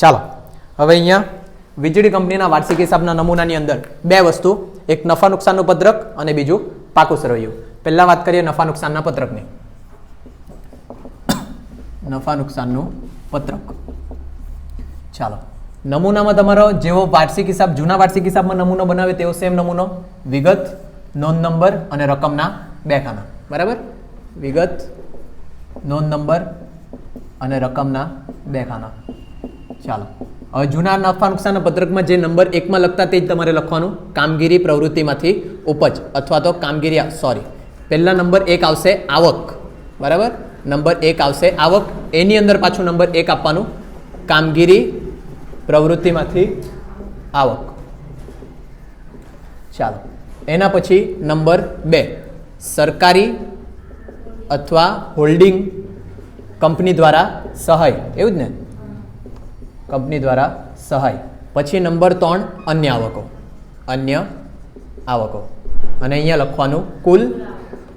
ચાલો, હવે અહીંયા વીજળી કંપનીના વાર્ષિક હિસાબના નમૂનાની અંદર બે વસ્તુ, એક નફા નુકસાનનું પત્રક અને બીજું પાકું સરવૈયું. પહેલાં વાત કરીએ નફા નુકસાનના પત્રકની. નફા નુકસાનનું પત્રક. ચાલો, નમૂનામાં તમારો જેવો વાર્ષિક હિસાબ, જૂના વાર્ષિક હિસાબમાં નમૂનો બનાવે તેવો સેમ નમૂનો. વિગત, નોંધ નંબર અને રકમના બે ખાના બરાબર? વિગત, નોંધ નંબર અને રકમના બે ખાના ચાલો. હવે જૂના નફા નુકસાનના પત્રકમાં જે નંબર એકમાં લખતા તે જ તમારે લખવાનું. કામગીરી પ્રવૃત્તિમાંથી ઉપજ અથવા તો કામગીરી સોરી પહેલા નંબર એક આવશે આવક. બરાબર? નંબર એક આવશે આવક. એની અંદર પાછું નંબર એક આપવાનું. કામગીરી પ્રવૃત્તિમાંથી આવક. ચાલો. એના પછી નંબર બે. સરકારી અથવા હોલ્ડિંગ કંપની દ્વારા સહાય. એવું જ ને? કંપની દ્વારા સહાય. પછી નંબર ત્રણ, અન્ય આવકો. અન્ય આવકો. અને અહીંયા લખવાનું કુલ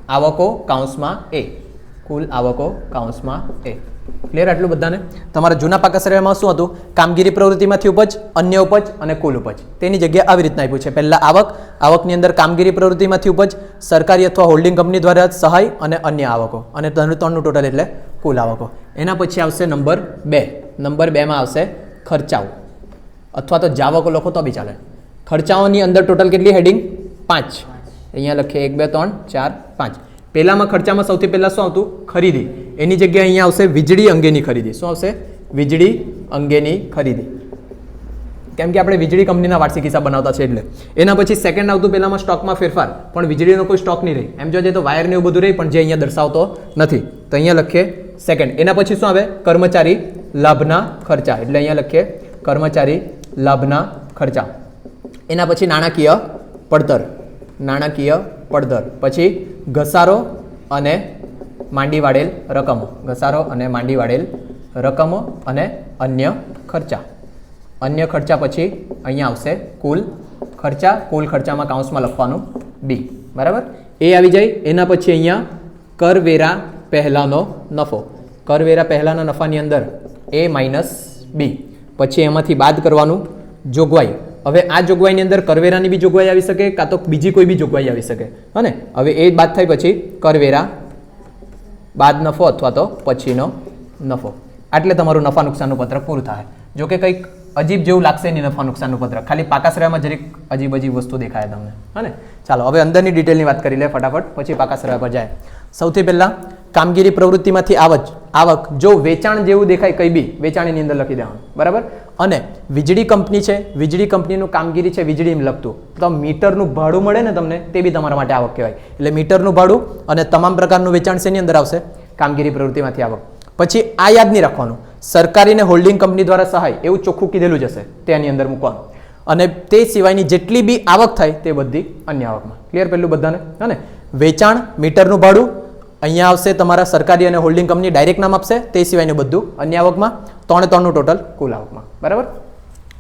આવકો કાઉન્સમાં એ. કુલ આવકો કાઉન્સમાં એ. ક્લિયર આટલું બધાને? તમારા જૂના પાકા સર્વેમાં શું હતું? કામગીરી પ્રવૃત્તિમાંથી ઉપજ, અન્ય ઉપજ અને કુલ ઉપજ. તેની જગ્યાએ આવી રીતના આપ્યું છે. પહેલાં આવક, આવકની અંદર કામગીરી પ્રવૃત્તિમાંથી ઉપજ, સરકારી અથવા હોલ્ડિંગ કંપની દ્વારા સહાય અને અન્ય આવકો. અને ત્રણ ત્રણનું ટોટલ એટલે કુલ આવકો. એના પછી આવશે નંબર બે. નંબર બેમાં આવશે ખર્ચાઓ. અથવા તો જાવકો લખો તો બી ચાલે. ખર્ચાઓની અંદર ટોટલ કેટલી હેડિંગ પાંચ. અહીંયા લખીએ એક બે ત્રણ ચાર પાંચ. પહેલામાં ખર્ચામાં સૌથી પહેલાં શું આવતું? ખરીદી. એની જગ્યાએ અહીંયા આવશે વીજળી અંગેની ખરીદી. શું આવશે? વીજળી અંગેની ખરીદી. કેમ કે આપણે વીજળી કંપનીના વાર્ષિક હિસાબ બનાવતા છે એટલે. એના પછી સેકન્ડ આવતું પહેલામાં સ્ટોકમાં ફેરફાર. પણ વીજળીનો કોઈ સ્ટોક નહીં રહે. એમ જો તો વાયર ને એવું બધું રહે પણ જે અહીંયા દર્શાવતો નથી. તો અહીંયા લખીએ સેકન્ડ એના પછી શું આવે? કર્મચારી લાભના ખર્ચા. એટલે અહીંયા લખીએ, કર્મચારી લાભના ખર્ચા. એના પછી નાણાકીય પડતર. નાણાકીય પડતર. પછી ઘસારો અને માંડી વાળેલ રકમો. ઘસારો અને માંડી વાળેલ રકમો અને અન્ય ખર્ચા. અન્ય ખર્ચા પછી અહીંયા આવશે કુલ ખર્ચા. કુલ ખર્ચામાં કાઉન્સમાં લખવાનું બી. બરાબર? એ આવી જાય. એના પછી અહીંયા કરવેરા પહેલાંનો નફો. કરવેરા પહેલાંના નફાની અંદર એ માઇનસ બી પછી એમાંથી બાદ કરવાનું જોગવાઈ. હવે આ જોગવાઈની અંદર કરવેરાની બી જોગવાઈ આવી શકે કાં તો બીજી કોઈ બી જોગવાઈ આવી શકે. હને? હવે એ બાદ થાય પછી કરવેરા, બાદ નફો અથવા તો પછીનો નફો. આટલે તમારું નફા નુકસાનનું પત્રક પૂરું થાય. જો કે કંઈક અજીબ જેવું લાગશે નહીં નફા નુકસાનનું પત્રક. ખાલી પાકાસરામાં જરીક અજીબ અજીબ વસ્તુ દેખાય તમને. હને? ચાલો, હવે અંદરની ડિટેલની વાત કરી લે ફટાફટ. પછી પાકાશ્રય પર જાય. સૌથી પહેલાં કામગીરી પ્રવૃત્તિમાંથી આવક આવક. જો વેચાણ જેવું દેખાય કંઈ બી, વેચાણની અંદર લખી દેવાનું, બરાબર? અને વીજળી કંપની છે, વીજળી કંપનીનું કામગીરી છે, વીજળી લખતું. તો મીટરનું ભાડું મળે ને તમને, તે બી તમારા માટે આવક કહેવાય. એટલે મીટરનું ભાડું અને તમામ પ્રકારનું વેચાણ શેની અંદર આવશે? કામગીરી પ્રવૃત્તિમાંથી આવક. પછી આ યાદ નહીં રાખવાનું સરકારીને હોલ્ડિંગ કંપની દ્વારા સહાય, એવું ચોખ્ખું કીધેલું જ હશે, તેની અંદર મૂકવાનું. અને તે સિવાયની જેટલી બી આવક થાય, તે બધી અન્ય આવકમાં. ક્લિયર પેલું બધાને? હે વેચાણ, મીટરનું ભાડું અહીંયા આવશે તમારા સરકારી અને હોલ્ડિંગ કંપની ડાયરેક્ટ નામ આપશે, તે સિવાયનું બધું. અન્ય આવકમાં ત્રણે ત્રણનું ટોટલ કુલ આવકમાં. બરાબર?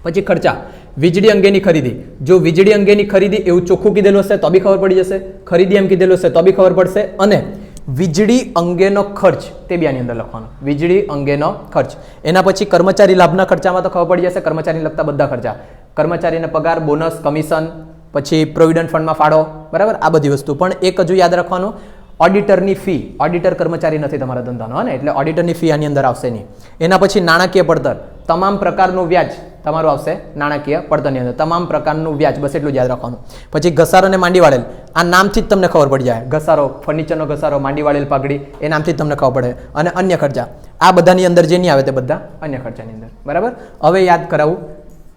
પછી ખર્ચા. વીજળી અંગેની ખરીદી. જો વીજળી અંગેની ખરીદી એવું ચોખ્ખું કીધેલું હશે તો બી ખબર પડી જશે. ખરીદી એમ કીધેલું હશે તો બી ખબર પડશે. અને વીજળી અંગેનો ખર્ચ, તે બી આની અંદર લખવાનો. વીજળી અંગેનો ખર્ચ. એના પછી કર્મચારી લાભના ખર્ચામાં તો ખબર પડી જશે. કર્મચારીને લગતા બધા ખર્ચા. કર્મચારીને પગાર, બોનસ, કમિશન, પછી પ્રોવિડન્ટ ફંડમાં ફાળો. બરાબર? આ બધી વસ્તુ. પણ એક હજુ યાદ રાખવાનું ઓડિટરની ફી ઓડિટર કર્મચારી નથી તમારા ધંધાનો, હે ને? એટલે ઓડિટરની ફી આની અંદર આવશે નહીં. એના પછી નાણાકીય પડતર. તમામ પ્રકારનું વ્યાજ તમારું આવશે નાણાકીય પડતરની અંદર. તમામ પ્રકારનું વ્યાજ, બસ એટલું યાદ રાખવાનું. પછી ઘસારો અને માંડી વાળેલ આ નામથી જ તમને ખબર પડી જાય. ઘસારો ફર્નિચરનો ઘસારો માંડી વાળેલ પાઘડી, એ નામથી જ તમને ખબર પડે. અને અન્ય ખર્ચા. આ બધાની અંદર જે નહીં આવે તે બધા અન્ય ખર્ચાની અંદર. બરાબર? હવે યાદ કરાવું.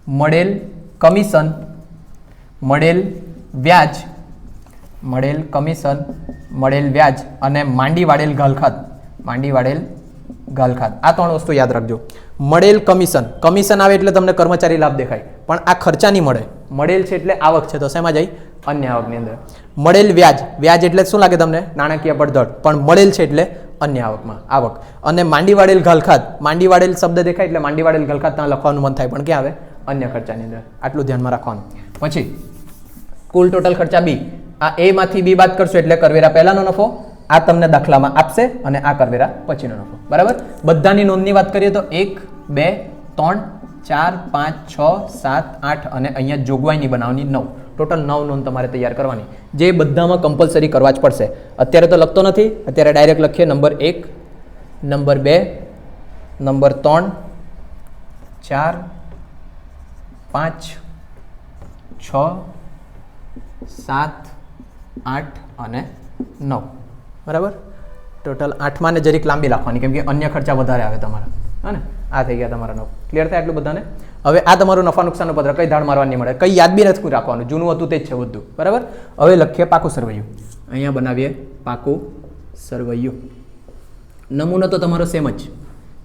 મળેલ કમિશન, મળેલ વ્યાજ, મળેલ કમિશન મળેલ વ્યાજ અને માંડી વાળેલ ગાલખાત. માંડી વાળેલ ગાલખાત. આ ત્રણ વસ્તુ યાદ રાખજો. મળેલ કમિશન. કમિશન આવે એટલે તમને કર્મચારી લાભ દેખાય. પણ આ ખર્ચા નહીં મળે. મળેલ છે એટલે આવક છે. તો શેમાં જાય? અન્ય આવકની અંદર. મળેલ વ્યાજ. વ્યાજ એટલે શું લાગે તમને? નાણાકીય પડધડ પણ મળેલ છે એટલે અન્ય આવકમાં. આવક. અને માંડી વાળેલ ગલખાત. માંડી વાળેલ શબ્દ દેખાય એટલે માંડી વાળેલ ગલખાત ત્યાં લખવાનું મન થાય. પણ ક્યાં આવે? અન્ય ખર્ચાની અંદર. આટલું ધ્યાનમાં રાખવાનું. પછી, કુલ ટોટલ ખર્ચા બી. આ એ માંથી બી બાદ કરશો એટલે કરવેરા પહેલાનો નફો, આ તમને દાખલામાં આપશે અને આ કરવેરા પછીનો નફો. બરાબર? બધાની નોંધની વાત કરીએ તો એક, બે, ત્રણ, ચાર, પાંચ, છ, સાત, આઠ અને અહીંયા જોગવાઈની બનાવવાની નવ. ટોટલ નવ નોંધ તમારે તૈયાર કરવાની. જે બધામાં કમ્પલસરી કરવા જ પડશે. અત્યારે તો લખતો નથી. અત્યારે ડાયરેક્ટ લખીએ. નંબર એક, નંબર બે, નંબર ત્રણ, ચાર, પાંચ, છ, સાત આઠ અને નવ. બરાબર? ટોટલ આઠમાં ને જરીક લાંબી રાખવાની કેમ કે અન્ય ખર્ચા વધારે આવે તમારા. હા ને? આ થઈ ગયા તમારા નવ. ક્લિયર થાય એટલું બધાને? હવે આ તમારું નફા નુકસાનનું પત્ર, કઈ ધાડ નહીં મળે. કઈ યાદ બી નથી રાખવાનું. જૂનું હતું તે જ છે બધું. બરાબર? હવે લખીએ પાકું સરવૈયું. અહીંયા બનાવીએ પાકું સરવૈયું. નમૂનો તો તમારો સેમ જ.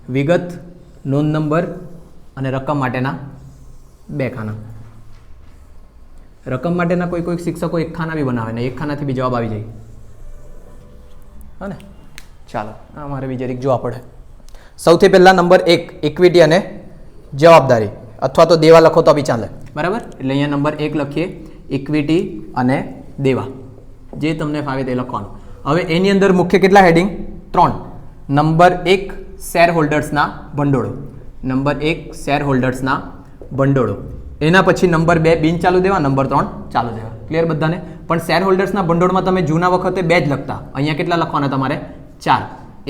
વિગત, નોંધ નંબર અને રકમ માટેના બે ખાના. રકમ માટેના કોઈ કોઈક શિક્ષકો એક ખાના બી બનાવે ને એક ખાનાથી બી જવાબ આવી જાય. હા ને ચાલો. આ મારે બી જરીક જોવા પડે. સૌથી પહેલાં નંબર એક ઇક્વિટી અને જવાબદારી. અથવા તો દેવા લખો તો બી ચાલે. બરાબર? એટલે અહીંયા નંબર એક લખીએ ઇક્વિટી અને દેવા. જે તમને ફાવે તે લખવાનું. હવે એની અંદર મુખ્ય કેટલા હેડિંગ ત્રણ. નંબર એક શેર હોલ્ડર્સના ભંડોળો. નંબર એક શેર હોલ્ડર્સના ભંડોળો. એના પછી નંબર બે બિન ચાલુ દેવા, નંબર ત્રણ ચાલુ દેવા. ક્લિયર બધાને? પણ શેર હોલ્ડર્સના ભંડોળમાં તમે જૂના વખતે બે જ લખતા. અહીંયા કેટલા લખવાના તમારે? ચાર.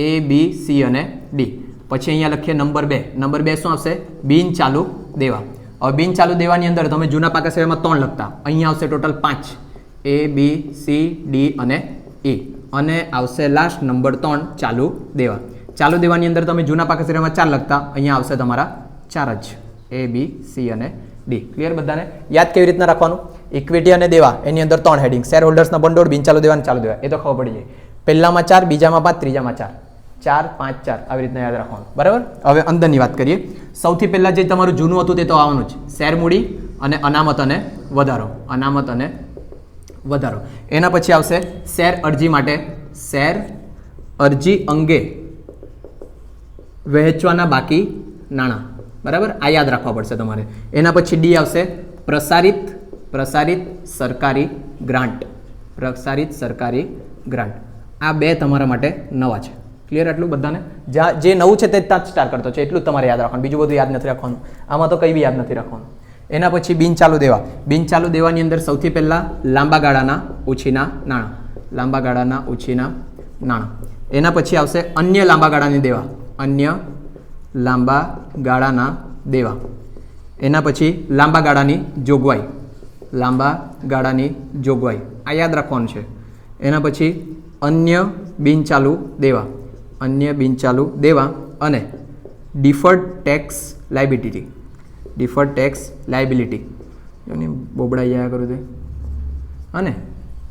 એ બી સી અને ડી પછી અહીંયા લખીએ નંબર બે. નંબર બે શું આવશે? બિન ચાલુ દેવા. હવે બિન ચાલુ દેવાની અંદર તમે જૂના પાકા સેવામાં ત્રણ લખતા. અહીંયા આવશે ટોટલ પાંચ. એ બી સી ડી અને ઈ અને આવશે લાસ્ટ નંબર ત્રણ ચાલુ દેવા. ચાલુ દેવાની અંદર તમે જૂના પાકા સેવામાં ચાર લખતા. અહીંયા આવશે તમારા ચાર જ. એ બી સી અને ડી ક્લિયર બધાને? યાદ કેવી રીતના રાખવાનું? ઇક્વિટી અને દેવા. એની અંદર ત્રણ હેડિંગ શેર હોલ્ડર્સના ભંડોળ બિન ચાલુ દેવા અને ચાલુ દેવા. એ તો ખબર પડી જાય. પહેલામાં ચાર, બીજામાં પાંચ, ત્રીજામાં ચાર. ચાર, પાંચ, ચાર. આવી રીતના યાદ રાખવાનું. બરાબર? હવે અંદરની વાત કરીએ. સૌથી પહેલાં જે તમારું જૂનું હતું તે તો આવવાનું જ. શેર મૂડી અને અનામત અને વધારો. અનામત અને વધારો. એના પછી આવશે શેર અરજી માટે. શેર અરજી અંગે વહેંચવાના બાકી નાણાં. બરાબર? આ યાદ રાખવા પડશે તમારે. એના પછી ડી આવશે પ્રસારિત પ્રસારિત સરકારી ગ્રાન્ટ. પ્રસારિત સરકારી ગ્રાન્ટ. આ બે તમારા માટે નવા છે. ક્લિયર એટલું બધાને? જ્યાં જે નવું છે તે ત્યાં જ સ્ટાર કરતો છે. એટલું તમારે યાદ રાખવાનું. બીજું બધું યાદ નથી રાખવાનું. આમાં તો કંઈ બી યાદ નથી રાખવાનું. એના પછી બિન ચાલુ દેવા બિન ચાલુ દેવાની અંદર સૌથી પહેલાં લાંબા ગાળાના, ઓછીના નાણાં. લાંબા ગાળાના, ઓછીના નાણાં. એના પછી આવશે અન્ય લાંબા ગાળાની દેવા. અન્ય લાંબા ગાળાના દેવા. એના પછી લાંબા ગાળાની જોગવાઈ. લાંબા ગાળાની જોગવાઈ. આ યાદ રાખવાનું છે. એના પછી અન્ય બિનચાલુ દેવા. અન્ય બિનચાલુ દેવા અને deferred tax liability. Deferred tax liability. જોની બોબડા યા કરું તે. અને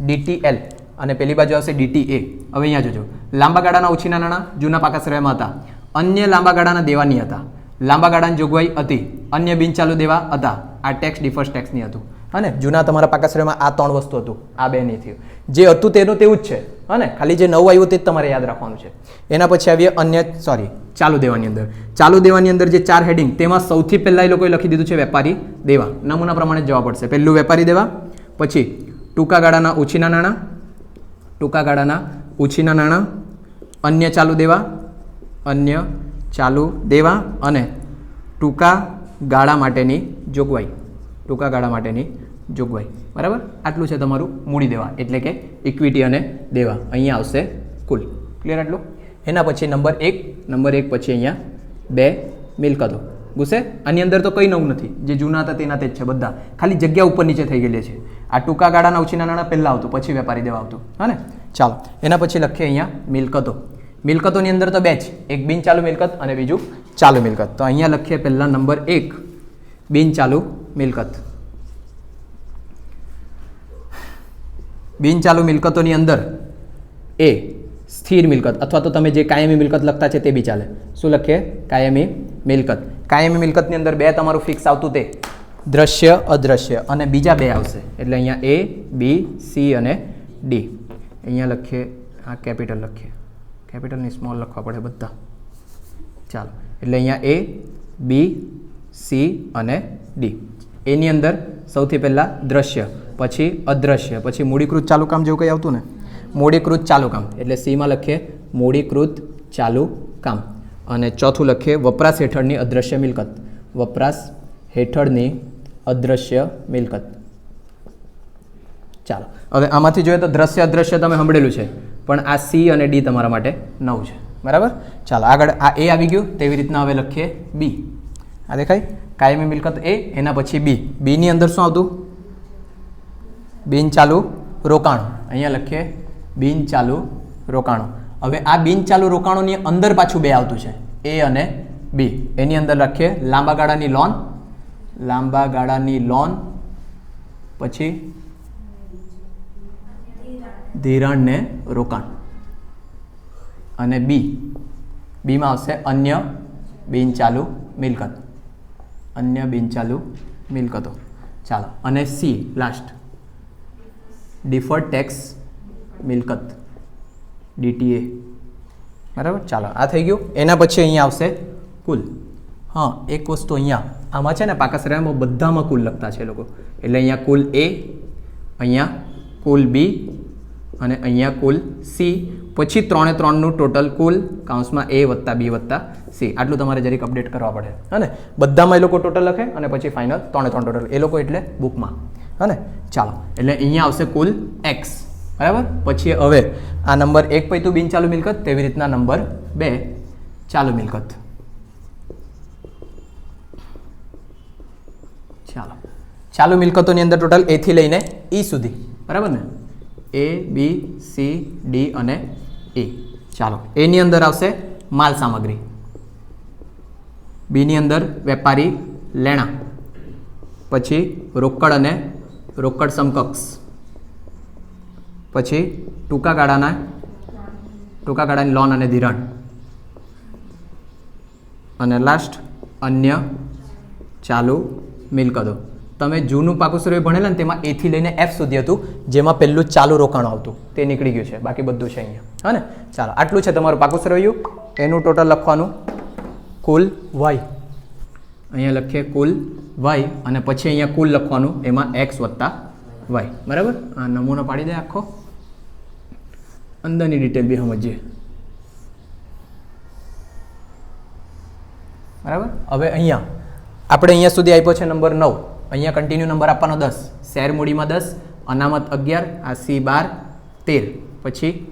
ડીટીએલ. અને પેલી બાજુ આવશે ડીટીએ. હવે અહીંયા જોજો. લાંબા ગાળાના ઓછીના નાણાં જૂના પાકા શ્રેયમાં હતા. અન્ય લાંબા ગાળાના દેવાની હતા. લાંબા ગાળાની જોગવાઈ હતી. અન્ય બિનચાલુ દેવા હતા. આ ટેક્સ ડિફર્સ ટેક્સની હતું. અને જૂના તમારા પાકાશ્રયમાં આ ત્રણ વસ્તુ હતું. આ બે નહીં થયું. જે હતું તેનું તેવું જ છે. અને ખાલી જે નવું આવ્યું તે જ તમારે યાદ રાખવાનું છે. એના પછી આવીએ અન્ય સોરી ચાલુ દેવાની અંદર. ચાલુ દેવાની અંદર જે ચાર હેડિંગ તેમાં સૌથી પહેલાં એ લોકોએ લખી દીધું છે વેપારી દેવા. નમૂના પ્રમાણે જવા પડશે. પહેલું વેપારી દેવા, પછી ટૂંકા ગાળાના ઓછીના નાણાં, ટૂંકા ગાળાના ઓછીના નાણાં, અન્ય ચાલુ દેવા અન્ય, ચાલુ, દેવા અને ટૂંકા ગાળા માટેની જોગવાઈ. ટૂંકા ગાળા માટેની જોગવાઈ. બરાબર? આટલું છે તમારું મૂડી દેવા, એટલે કે ઇક્વિટી અને દેવા. અહીંયા આવશે કુલ. ક્લિયર આટલું? એના પછી નંબર એક નંબર એક પછી અહીંયા બે મિલકતો. ગુસે આની અંદર તો કંઈ નવું નથી. જે જૂના હતા તેના તે જ છે બધા. ખાલી જગ્યા ઉપર નીચે થઈ ગયેલી છે. આ ટૂંકા ગાળાના ઉછીના નાણાં પહેલાં આવતું, પછી વેપારી દેવા આવતું. હા ને? ચાલો. એના પછી લખીએ અહીંયા મિલકતો. મિલકતોની અંદર તો બે જ. એક બિન ચાલુ મિલકત અને બીજું ચાલુ મિલકત. તો અહીંયા લખીએ પહેલાં નંબર એક, બિન ચાલુ મિલકત. બિનચાલુ મિલકતોની અંદર એ સ્થિર મિલકત, અથવા તો તમે જે કાયમી મિલકત લખતા છે તે બી ચાલે. શું લખીએ? કાયમી મિલકત. કાયમી મિલકતની અંદર બે તમારું ફિક્સ આવતું તે. દ્રશ્ય, અદ્રશ્ય અને બીજા બે આવશે. એટલે અહીંયા એ, બી, સી અને ડી. અહીંયા લખીએ, આ કેપિટલ લખીએ. કેપિટલની સ્મોલ લખવા પડે બધા. ચાલો, એટલે અહીંયા એ બી સી અને ડી એની અંદર સૌથી પહેલાં દ્રશ્ય, પછી અદ્રશ્ય, પછી મૂડીકૃત ચાલુ કામ જેવું કંઈ આવતું ને? મૂડીકૃત ચાલુ કામ. એટલે સીમાં લખીએ મૂડીકૃત ચાલુ કામ. અને ચોથું લખીએ વપરાશ હેઠળની અદ્રશ્ય મિલકત. વપરાશ હેઠળની અદૃશ્ય મિલકત. ચાલો. હવે આમાંથી જોઈએ તો દ્રશ્ય અદ્રશ્ય તમે સાંભળેલું છે, પણ આ સી અને ડી તમારા માટે નવું છે. બરાબર? ચાલો, આગળ આ એ આવી ગયું, તેવી રીતના હવે લખીએ બી. આ દેખાય? કાયમી મિલકત એ, એના પછી બી. બીની અંદર શું આવતું? બિન ચાલુ રોકાણો. અહીંયા લખીએ, બિન ચાલુ રોકાણો. હવે આ બિન ચાલુ રોકાણોની અંદર પાછું બે આવતું છે, એ અને બી. એની અંદર લખીએ, લાંબા ગાળાની લોન, લાંબા ગાળાની લોન, પછી ધિરાણ ને રોકાણ. અને બી બીમાં આવશે અન્ય બિન ચાલુ મિલકત. અન્ય બિન ચાલુ મિલકતો. ચાલો, અને સી લાસ્ટ ડિફર્ડ ટેક્સ મિલકત. ડીટીએ બરાબર? ચાલો, આ થઈ ગયું. એના પછી અહીંયા આવશે કુલ. હા, એક વસ્તુ અહીંયા. આમાં છે ને પાકાશ્રયમાં બધામાં કુલ લખતા છે લોકો. એટલે અહીંયા કુલ એ અહીંયા કુલ બી અને અહીંયા કુલ સી પછી ત્રણે ત્રણનું ટોટલ કુલ કાઉન્સમાં એ વત્તા બી વત્તા સી આટલું તમારે જરીક અપડેટ કરવા પડે. હને? બધામાં એ લોકો ટોટલ લખે અને પછી ફાઇનલ ત્રણે ત્રણ ટોટલ એ લોકો એટલે બુકમાં હને? ચાલો. એટલે અહીંયા આવશે કુલ એક્સ બરાબર? પછી હવે આ નંબર એક પૈતું બિન ચાલુ મિલકત, તેવી રીતના નંબર બે ચાલુ મિલકત. ચાલો. ચાલુ મિલકતોની અંદર ટોટલ એથી લઈને ઈ સુધી. બરાબર ને? એ બી સી ડી અને એ ચાલો એની અંદર આવશે માલ સામગ્રી. બીની અંદર વેપારી લેણા. પછી રોકડ અને રોકડ સમકક્ષ. પછી ટૂંકા ગાળાના, ટૂંકા ગાળાની લોન અને ધિરાણ. અને લાસ્ટ અન્ય ચાલુ મિલકતો. તમે જૂનું પાકુસરવી ભણેલા ને તેમાં એથી લઈને એફ સુધી હતું, જેમાં પહેલું ચાલુ રોકાણ આવતું. તે નીકળી ગયું છે. બાકી બધું છે અહીંયા. હા ને? ચાલો, આટલું છે તમારું પાકુસરવૈયું એનું ટોટલ લખવાનું કુલ વાય અહીંયા લખીએ કુલ વાય અને પછી અહીંયા કુલ લખવાનું, એમાં એક્સ વત્તા વાય બરાબર? આ નમૂનો પાડી દે આખો. અંદરની ડિટેલ બી સમજીએ. બરાબર? હવે અહીંયા. આપણે અહીંયા સુધી આપ્યો છે નંબર નવ. અહીંયા કન્ટિન્યુ નંબર આપવાનો દસ. શેર મૂડીમાં દસ, અનામત અગિયાર આ સી બાર, તેર. પછી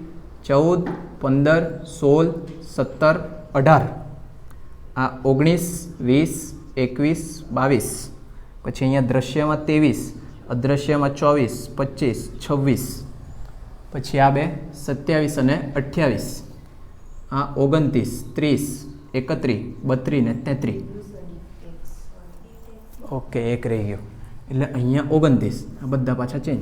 ચૌદ, પંદર, સોળ, સત્તર, અઢાર. આ ઓગણીસ, વીસ, એકવીસ, બાવીસ. પછી અહીંયા દ્રશ્યમાં ત્રેવીસ, અદ્રશ્યમાં ચોવીસ, પચીસ, છવ્વીસ. પછી આ બે, સત્યાવીસ અને અઠ્યાવીસ. આ ઓગણત્રીસ, ત્રીસ, એકત્રીસ, બત્રીસ ને તેત્રીસ. ઓકે, એક રહી ગયો. એટલે અહીંયા ઓગણત્રીસ. આ બધા પાછા ચેન્જ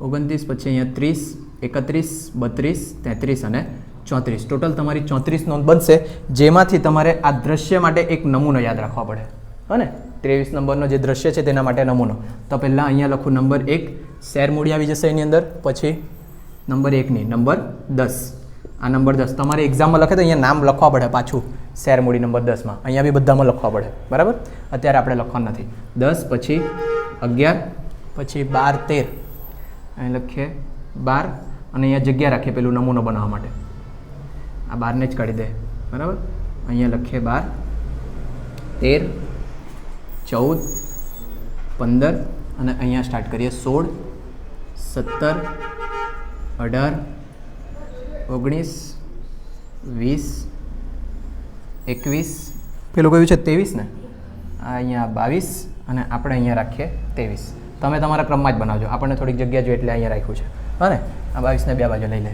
ઓગણત્રીસ, પછી અહીંયા ત્રીસ, એકત્રીસ, બત્રીસ, તેત્રીસ અને ચોત્રીસ. ટોટલ તમારી ચોત્રીસ નોંધ બનશે, જેમાંથી તમારે આ દ્રશ્ય માટે એક નમૂનો યાદ રાખવા પડે. હને ત્રેવીસ નંબરનો જે દ્રશ્ય છે તેના માટે નમૂનો. તો પહેલાં અહીંયા લખું નંબર એક, શેર મૂડી આવી જશે એની અંદર. પછી નંબર એકની, નંબર દસ. આ નંબર દસ. તમારે એક્ઝામમાં લખે તો અહીંયા નામ લખવા પડે પાછું. શેર મૂડી નંબર દસમાં. અહીંયા બી બધામાં લખવા પડે. બરાબર? અત્યારે આપણે લખવાનું નથી. દસ, પછી અગિયાર, પછી બાર, તેર. અહીં લખીએ બાર અને અહીંયા જગ્યા રાખીએ પેલું નમૂનો બનાવવા માટે. આ બારને જ કાઢી દે. બરાબર? અહીંયા લખીએ બાર, તેર, ચૌદ, પંદર અને અહીંયા સ્ટાર્ટ કરીએ સોળ, સત્તર, અઢાર, ઓગણીસ, વીસ એકવીસ. પેલું કયું છે? ત્રેવીસ ને? આ અહીંયા બાવીસ અને આપણે અહીંયા રાખીએ ત્રેવીસ. તમે તમારા ક્રમમાં જ બનાવજો. આપણને થોડીક જગ્યા જોઈએ એટલે અહીંયા રાખ્યું છે. હા આ બાવીસને બે બાજુ લઈ લે.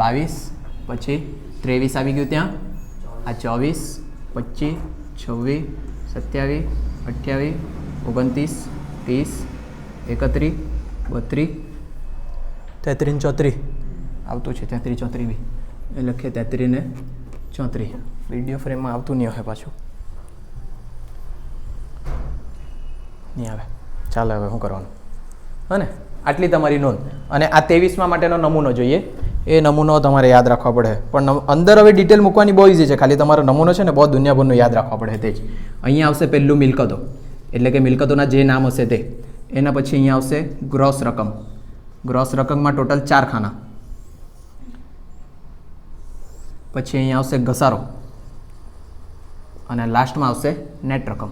બાવીસ પછી ત્રેવીસ આવી ગયું ત્યાં. આ ચોવીસ પચીસ છવ્વીસ સત્યાવીસ અઠ્યાવીસ ઓગણત્રીસ ત્રીસ એકત્રીસ બત્રીસ. તેત્રીસ ચોત્રીસ. આવતું છે તેત્રીસ ચોત્રીસ બી. એ લખીએ તેત્રીસ ને ચોત્રીસ. વીડિયો ફ્રેમમાં આવતું નહીં હોય પાછું. નહીં આવે. ચાલો હવે શું કરવાનું? હને આટલી તમારી નોંધ. અને આ ત્રેવીસમાં માટેનો નમૂનો જોઈએ. એ નમૂનો તમારે યાદ રાખવા પડે. પણ અંદર હવે ડિટેલ મૂકવાની બહુ ઇઝી છે. ખાલી તમારો નમૂનો છે ને બહુ દુનિયાભરનું યાદ રાખવા પડે તે જ. અહીંયા આવશે પહેલું મિલકતો. એટલે કે મિલકતોના જે નામ હશે તે. એના પછી અહીંયા આવશે ગ્રોસ રકમ. ગ્રોસ રકમમાં ટોટલ ચાર ખાના. પછી અહીંયા આવશે ઘસારો. અને લાસ્ટમાં આવશે નેટ રકમ.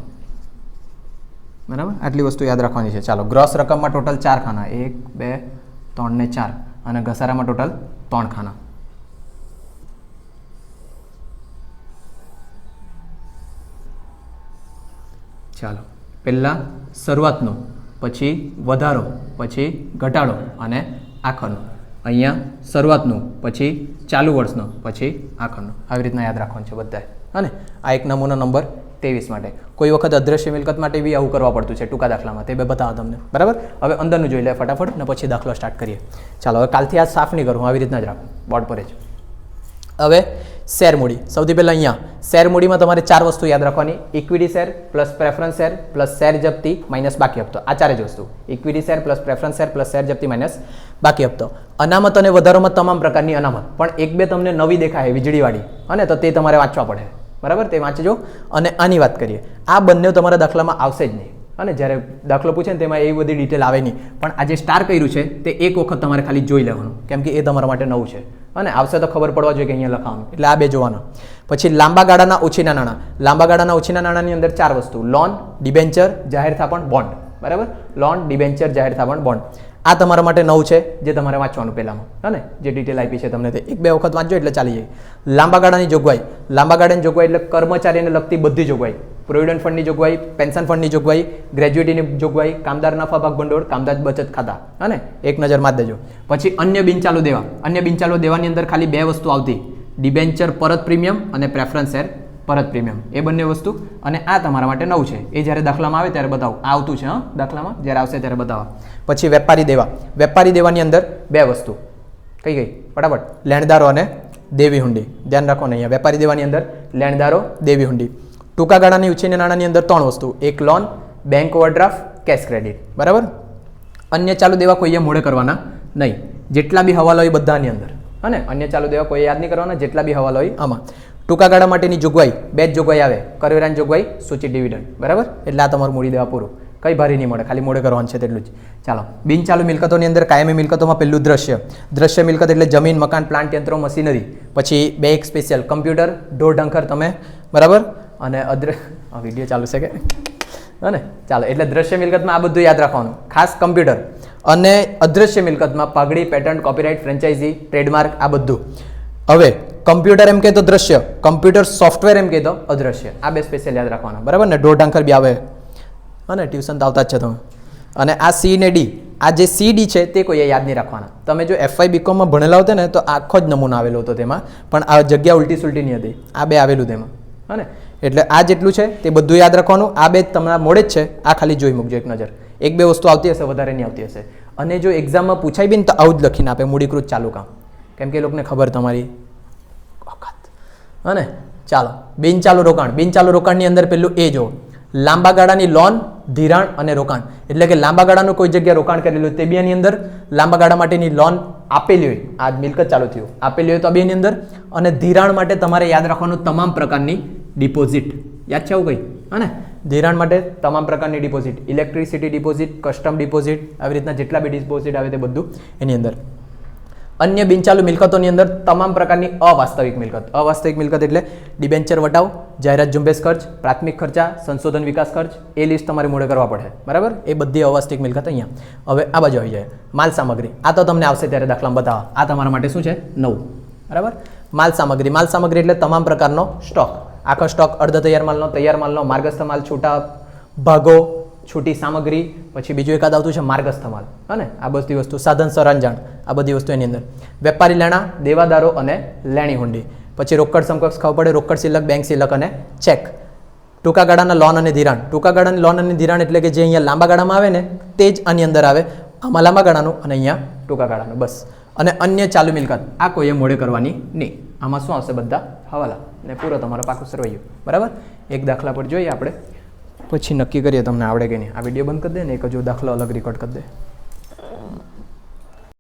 બરાબર? આટલી વસ્તુ યાદ રાખવાની છે. ચાલો ગ્રોસ રકમમાં ટોટલ ચાર ખાના. એક, બે, ત્રણ ને ચાર. અને ઘસારામાં ટોટલ ત્રણ ખાના. ચાલો, પહેલાં શરૂઆતનો, પછી વધારો, પછી ઘટાડો અને આખરનો. અહીંયા શરૂઆતનું, પછી ચાલુ વર્ષનો, પછી આખરનો. આવી રીતના યાદ રાખવાનું છે બધાએ અને આ એક નમૂનો નંબર ત્રેવીસ માટે. કોઈ વખત અદ્રશ્ય મિલકત માટે બી આવું કરવા પડતું છે ટૂંકા દાખલામાં. તે બે બતાવો તમને. બરાબર? હવે અંદરનું જોઈ લે ફટાફટ ને પછી દાખલો સ્ટાર્ટ કરીએ. ચાલો, હવે કાલથી આ સાફ નહીં કરું આવી રીતના જ રાખું. બોર્ડ પર જ. હવે શેર મૂડી. સૌથી પહેલાં અહીંયા. શેર મૂડીમાં તમારે ચાર વસ્તુ યાદ રાખવાની. Equity share plus preference share plus share જપ્તી minus બાકી હપ્તો. આ ચારે જ વસ્તુ. Equity share plus preference share plus share જપ્તી minus બાકી હપ્તો. અનામત અને વધારોમાં તમામ પ્રકારની અનામત. પણ એક બે તમને નવી દેખાય વીજળીવાળી અને તો તે તમારે વાંચવા પડે. બરાબર? તે વાંચજો. અને આની વાત કરીએ. આ બંને તમારા દાખલામાં આવશે જ નહીં. અને જ્યારે દાખલો પૂછે ને તેમાં એવી બધી ડિટેલ આવે નહીં. પણ આ જે સ્ટાર કર્યું છે, તે એક વખત તમારે ખાલી જોઈ લેવાનું. કેમ કે એ તમારા માટે નવું છે. અને આવશે તો ખબર પડવા જોઈએ કે અહીંયા લખાવાનું. એટલે આ બે જોવાના. પછી લાંબા ગાળાના ઓછીના નાણાં. લાંબા ગાળાના ઓછીના નાણાંની અંદર ચાર વસ્તુ. લોન ડિબેન્ચર જાહેર થાપણ બોન્ડ બરાબર? લોન ડિબેન્ચર જાહેર થાપણ બોન્ડ આ તમારા માટે નવું છે, જે તમારે વાંચવાનું પહેલાંમાં. હા ને? જે ડિટેલ આપી છે તમને તે એક બે વખત વાંચજો એટલે ચાલી જાય. લાંબા ગાળાની જોગવાઈ. લાંબા ગાળાની જોગવાઈ એટલે કર્મચારીને લગતી બધી જોગવાઈ. પ્રોવિડન્ટ ફંડની જોગવાઈ પેન્શન ફંડની જોગવાઈ ગ્રેજ્યુએટીની જોગવાઈ, કામદાર નફા ભાગ ભંડોળ, કામદાર બચત ખાતા. અને એક નજર માર દેજો. પછી અન્ય બિનચાલુ દેવા. અન્ય બિનચાલુ દેવાની અંદર ખાલી બે વસ્તુ આવતી. ડિબેન્ચર પરત પ્રીમિયમ અને પ્રેફરન્સ શેર પરત પ્રીમિયમ. એ બંને વસ્તુ અને આ તમારા માટે નવું છે. એ જ્યારે દાખલામાં આવે ત્યારે બતાવો. આવતું છે, હા? દાખલામાં? જ્યારે આવશે ત્યારે બતાવો. પછી વેપારી દેવા. વેપારી દેવાની અંદર બે વસ્તુ. કઈ કઈ? ફટાફટ. લેણદારો અને દેવી હુંડી. ધ્યાન રાખો ને અહીંયા. વેપારી દેવાની અંદર લેણદારો, દેવી હુંડી. ટૂંકા ગાળાની ઉછીને નાણાંની અંદર ત્રણ વસ્તુ. એક loan, bank overdraft, cash credit. બરાબર? અન્ય ચાલુ દેવા કોઈએ મોડે કરવાના નહીં. જેટલા બી હવાલો હોય બધાની અંદર. અને અન્ય ચાલુ દેવા કોઈ યાદ નહીં કરવાના. જેટલા બી હવાલો હોય આમાં. ટૂંકા ગાળા માટેની જોગવાઈ, બે જ જોગવાઈ આવે. કરવેરાની જોગવાઈ, સૂચિત ડિવિડન્ડ. બરાબર? એટલે આ તમારું મૂડી દેવા પૂરું. કંઈ ભારી નહીં મળે, ખાલી મોડે કરવાનું છે તેટલું જ. ચાલો. બિનચાલુ મિલકતોની અંદર કાયમી મિલકતોમાં પહેલું દ્રશ્ય. દ્રશ્ય મિલકત એટલે જમીન, મકાન, પ્લાન્ટ, યંત્રો, મશીનરી. પછી બે એક સ્પેશિયલ, કમ્પ્યુટર, ઢોર, ઢંખર તમે. બરાબર? અને અદ્ર, આ વીડિયો ચાલુ છે કે? હે ચાલો, એટલે દ્રશ્ય મિલકતમાં આ બધું યાદ રાખવાનું. ખાસ કમ્પ્યુટર. અને અદ્રશ્ય મિલકતમાં પાઘડી પેટર્ન કોપીરાઇટ ફ્રેન્ચાઇઝી ટ્રેડમાર્ક આ બધું. હવે કમ્પ્યુટર એમ કહે તો દ્રશ્ય કમ્પ્યુટર સોફ્ટવેર એમ કહે તો અદ્રશ્ય. આ બે સ્પેશિયલ યાદ રાખવાના. બરાબર ને? ઢોર ઢંખર બી આવે. અને ટ્યુશન તો આવતા જ છે તમે અને આ સી ને ડી આ જે સી ડી છે, તે કોઈએ યાદ નહીં રાખવાના. તમે જો એફઆઈ બીકોમમાં ભણેલા હોતે ને, તો આખો જ નમૂનો આવેલો હતો તેમાં. પણ આ જગ્યા ઉલટી સુલટી નહીં હતી. આ બે આવેલું તેમાં. હને એટલે આ જેટલું છે, તે બધું યાદ રાખવાનું. આ બે તમારા મોડે જ છે. આ ખાલી જોઈ મૂકજો એક નજર. એક બે વસ્તુ આવતી હશે, વધારે નહીં આવતી હશે. અને જો એક્ઝામમાં પૂછાય બી ને, તો આવું જ લખીને આપે. મૂડીકૃત ચાલુ કામ. કેમ કે એ લોકોને ખબર તમારી વખત. હા ને ચાલો બિનચાલુ રોકાણ બિનચાલુ રોકાણની અંદર પેલું એ જો લાંબા ગાળાની લોન, ધિરાણ અને રોકાણ. એટલે કે લાંબા ગાળાનું કોઈ જગ્યાએ રોકાણ કરેલું તે બેની અંદર લાંબા ગાળા માટેની લોન આપેલી હોય. આ મિલકત ચાલુ થયું. આપેલી હોય તો આ બેની અંદર. અને ધિરાણ માટે તમારે યાદ રાખવાનું તમામ પ્રકારની ડિપોઝિટ. યાદ છે આવું કંઈ? હા ધિરાણ માટે તમામ પ્રકારની deposit. Electricity deposit, custom deposit, આવી રીતના જેટલા બી ડિપોઝિટ આવે તે બધું એની અંદર. અન્ય બિનચાલુ મિલકતોની અંદર તમામ પ્રકારની અવાસ્તવિક મિલકત. અવાસ્તવિક મિલકત એટલે ડિબેન્ચર વટાવ, જાહેરાત ઝુંબેશ ખર્ચ, પ્રાથમિક ખર્ચા, સંશોધન વિકાસ ખર્ચ, એ લિસ્ટ તમારે મોડે કરવા પડે. બરાબર? એ બધી અવાસ્તવિક મિલકત અહીંયા. હવે આ બાજુ આવી જાય. માલ સામગ્રી. આ તો તમને આવશે ત્યારે દાખલામાં બતાવવા. આ તમારા માટે શું છે? નવું. બરાબર? માલ સામગ્રી. માલ સામગ્રી એટલે તમામ પ્રકારનો સ્ટોક. આખો સ્ટોક અર્ધ તૈયાર માલનો તૈયાર માલનો, માર્ગસ્થ માલ, છૂટા, ભાગો છૂટી સામગ્રી, પછી બીજું એકાદ આવતું છે માર્ગસ્થ માલ. હા આ બધી વસ્તુ, સાધન સરંજાણ, આ બધી વસ્તુ એની અંદર. વેપારી લેણા, દેવાદારો અને લેણી હુંડી. પછી રોકડ સમકક્ષ ખબર પડે, રોકડ સિલક, બેંક સિલક અને ચેક. ટૂંકા ગાળાના લોન અને ધિરાણ. ટૂંકા ગાળાની લોન અને ધિરાણ એટલે કે જે અહીંયા લાંબા ગાળામાં આવે ને, તે જ આની અંદર આવે. આમાં લાંબા ગાળાનું અને અહીંયા ટૂંકા ગાળાનું. બસ. અને અન્ય ચાલુ મિલકત. આ કોઈએ મોડે કરવાની નહીં. આમાં શું આવશે બધા? હવાલા. ને પૂરો તમારો પાકું સરવૈયું બરાબર? એક દાખલા પર જોઈએ આપણે. પછી નક્કી કરીએ તમને આવડે કે નહીં. આ વીડિયો બંધ કરી દે ને એક હજુ દાખલો અલગ રેકોર્ડ કરી દે.